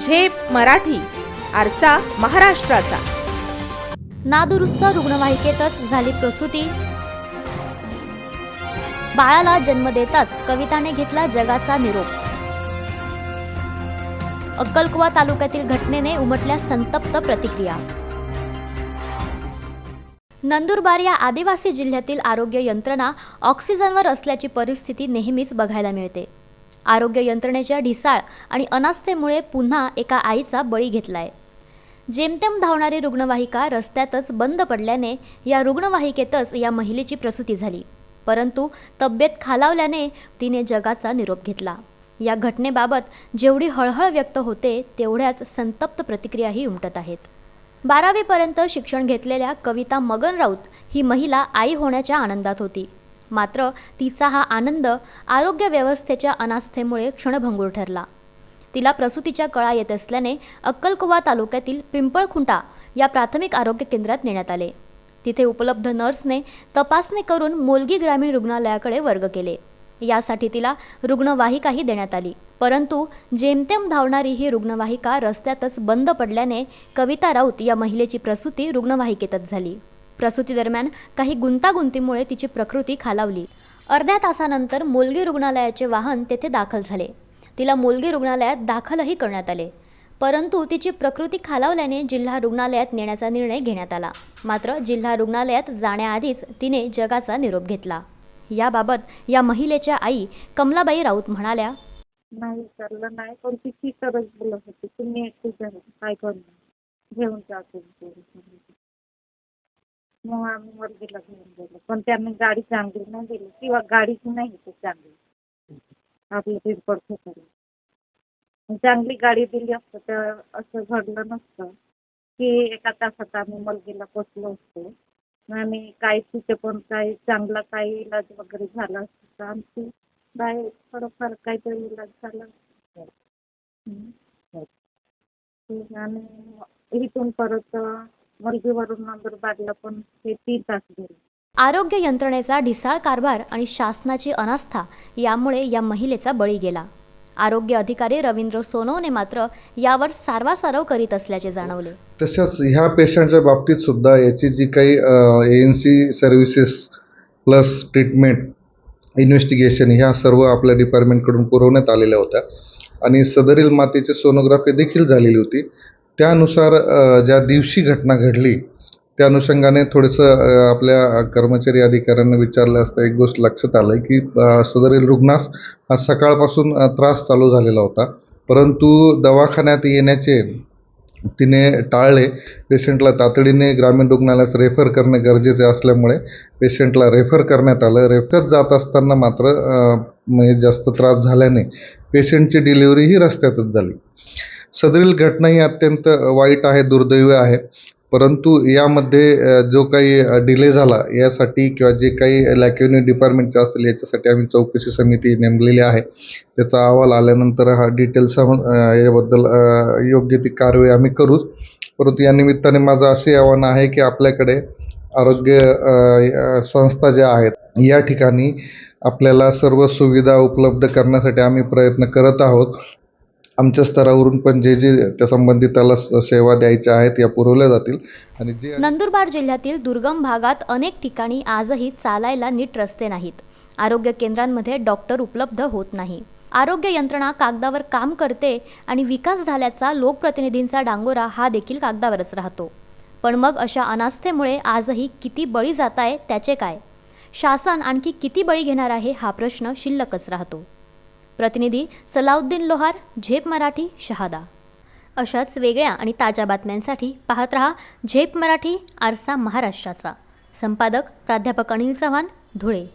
झेप मराठी आरसा महाराष्ट्राचा. नादुरुस्त रुग्णवाहिकेतच झाली प्रसूती. बाळाला जन्म देताच कविताने घेतला जगाचा निरोप. अक्कलकुवा तालुक्यातील घटनेने उमटल्या संतप्त प्रतिक्रिया. नंदुरबार या आदिवासी जिल्ह्यातील आरोग्य यंत्रणा ऑक्सिजनवर असल्याची परिस्थिती नेहमीच बघायला मिळते. आरोग्य यंत्रणेच्या ढिसाळ आणि अनास्थेमुळे पुन्हा एका आईचा बळी घेतलाय. जेमतेम धावणारी रुग्णवाहिका रस्त्यातच बंद पडल्याने या रुग्णवाहिकेतच या महिलेची प्रसूती झाली. परंतु तब्येत खालावल्याने तिने जगाचा निरोप घेतला. या घटनेबाबत जेवढी हळहळ व्यक्त होते तेवढ्याच संतप्त प्रतिक्रियाही उमटत आहेत. बारावीपर्यंत शिक्षण घेतलेल्या कविता मगन राऊत ही महिला आई होण्याच्या आनंदात होती. मात्र तिचा हा आनंद आरोग्य व्यवस्थेच्या अनास्थेमुळे क्षणभंगूर ठरला. तिला प्रसूतीच्या कळा येत असल्याने अक्कलकुवा तालुक्यातील पिंपळखुंटा या प्राथमिक आरोग्य केंद्रात नेण्यात आले. तिथे उपलब्ध नर्सने तपासणी करून मोलगी ग्रामीण रुग्णालयाकडे वर्ग केले. यासाठी तिला रुग्णवाहिकाही देण्यात आली. परंतु जेमतेम धावणारी ही रुग्णवाहिका रस्त्यातच बंद पडल्याने कविता राऊत या महिलेची प्रसूती रुग्णवाहिकेतच झाली. प्रसूतीदरम्यान काही गुंतागुंतीमुळे तिची प्रकृती खालावली. अर्ध्या तासानंतर मोलगी रुग्णालयाचे वाहन तेथे दाखल झाले. तिला मोलगी रुग्णालयात दाखलही करण्यात आले. परंतु तिची प्रकृती खालावल्याने जिल्हा रुग्णालयात नेण्याचा निर्णय घेण्यात आला. मात्र जिल्हा रुग्णालयात जाण्याआधीच तिने जगाचा निरोप घेतला. याबाबत या महिलेच्या आई कमलाबाई राऊत म्हणाल्या नाही नाही. पण ती बोलत होती. तुम्ही काय करणार? घेऊन जा मग आम्ही मुलगीला घेऊन गेलो पण त्यांनी गाडी चांगली नाही दिली. किंवा गाडीच नाही ती चांगली. आपलं खेकडे चांगली गाडी दिली असतं तर असं घडलं नसतं. की एका तासात आम्ही मुलगीला पोचलो असतो. आणि काही तिथे पण काही चांगला काही इलाज वगैरे झाला असतं तर आमची बाहेर थोडंफार काहीतरी इलाज झाला. हम्म. ठीक, आणि इथून परत नंदुरबारला पण हे तीन तास गेले. आरोग्य यंत्रणेचा ढिसाळ कारभार आणि शासनाची अनास्था यामुळे या महिलेचा बळी गेला. आरोग्य अधिकारी रवींद्र सोनवणे मात्र यावर सारवासारव करीत असल्याचे जाणवले. तसंच ह्या पेशंटच्या बाबतीत सुद्धा याची जी काही A N C services plus treatment investigation ह्या सर्व आपल्या डिपार्टमेंटकडून पुरवण्यात आलेल्या होत्या. आणि सदरील मातेची सोनोग्राफी देखील झालेली होती. त्यानुसार ज्या दिवशी घटना घडली त्या अनुषंगाने थोडंसं आपल्या कर्मचारी अधिकाऱ्यांना विचारलं असता एक गोष्ट लक्षात आलं की सदरील रुग्णास हा सकाळपासून त्रास चालू झालेला होता. परंतु दवाखान्यात येण्याचे तिने टाळले. पेशंटला तातडीने ग्रामीण रुग्णालयास रेफर करणे गरजेचे असल्यामुळे पेशंटला रेफर करण्यात आलं. रेफरच जात असताना मात्र म्हणजे जास्त त्रास झाल्याने पेशंटची डिलिव्हरी ही रस्त्यातच झाली. सदरील घटना ही अत्यंत वाईट आहे दुर्दैवी आहे. परंतु यामध्ये जो काही डिले झाला यासाठी किंवा जे काही लॅक्युनी डिपार्टमेंटचे असतील याच्यासाठी आम्ही चौकशी समिती नेमलेली आहे. त्याचा अहवाल आल्यानंतर हा डिटेल्स याबद्दल योग्य ती कारवाई आम्ही करूच. परंतु या निमित्ताने माझं असे आव्हान आहे की आपल्याकडे आरोग्य संस्था ज्या आहेत या ठिकाणी आपल्याला सर्व सुविधा उपलब्ध करण्यासाठी आम्ही प्रयत्न करत आहोत. आमच्या स्तरावरून पण जे जे त्या संबंधित त्याला सेवा द्यायच्या आहेत या पुरवल्या जातील. आणि जे नंदुरबार जिल्ह्यातील दुर्गम भागात अनेक ठिकाणी आजही चालायला नीट रस्ते नाहीत. आरोग्य केंद्रांमध्ये डॉक्टर उपलब्ध होत नाही. आरोग्य यंत्रणा कागदावर काम करते आणि विकास झाल्याचा लोकप्रतिनिधींचा डांगोरा हा देखील कागदावरच राहतो. पण मग अशा अनास्थेमुळे आजही किती बळी जात आहे त्याचे काय? शासन आणखी किती बळी घेणार आहे हा प्रश्न शिल्लकच राहतो. प्रतिनिधी सलाउद्दीन लोहार झेप मराठी शहादा. अशाच वेगळ्या आणि ताज्या बातम्यांसाठी पाहत रहा झेप मराठी आरसा महाराष्ट्राचा. संपादक प्राध्यापक अनिल चव्हाण धुळे.